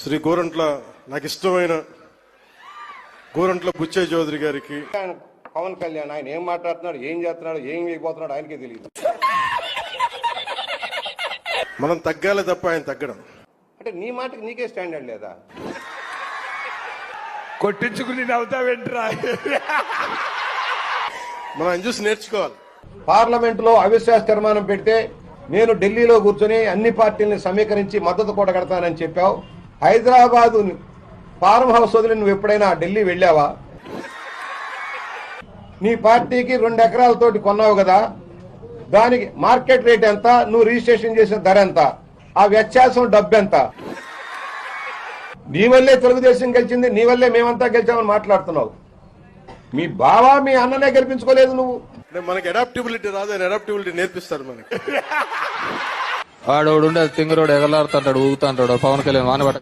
శ్రీ గోరంట్ల నాకు ఇష్టమైన గోరంట్ల బుచ్చయ్య చౌదరి గారికి. ఆయన పవన్ కళ్యాణ్ ఆయన ఏం మాట్లాడుతున్నాడు ఏం చేస్తున్నాడు ఏం వేయబోతున్నాడు ఆయనకే తెలియదు. మనం తగ్గాలి తప్ప ఆయన తగ్గడం. అంటే నీ మాటకి నీకే స్టాండర్డ్ లేదా? కొట్టించుకుని నవ్వుతావేంట్రా? మనం ఆయన చూసి నేర్చుకోవాలి. పార్లమెంట్లో అవిశ్వాస తీర్మానం పెడితే నేను ఢిల్లీలో కూర్చొని అన్ని పార్టీలను సమీకరించి మద్దతు కూడగడతానని చెప్పావు. హైదరాబాదు ఫార్మ్ హౌస్ వదిలి నువ్వు ఎప్పుడైనా ఢిల్లీ వెళ్ళావా? నీ పార్టీకి రెండు ఎకరాలతోటి కొన్నావు కదా. దానికి మార్కెట్ రేట్ ఎంత? నువ్వు రిజిస్ట్రేషన్ చేసిన ధర ఎంత? ఆ వ్యత్యాసం డబ్బు ఎంత? నీ వల్లే తెలుగుదేశం గెలిచింది నీ వల్లే మేమంతా గెలిచామని మాట్లాడుతున్నావు. మీ బావా మీ అన్ననే గెలిపించుకోలేదు నువ్వు. అంటే మనకి అడాప్టబిలిటీ రాదు అడాప్టబిలిటీ నేర్పిస్తారు మనకి. వాడు ఉండే తింగరోడు ఎగలాడుతుంటాడు ఊగుతుంటాడు పవన్ కళ్యాణ్ వానబట్ట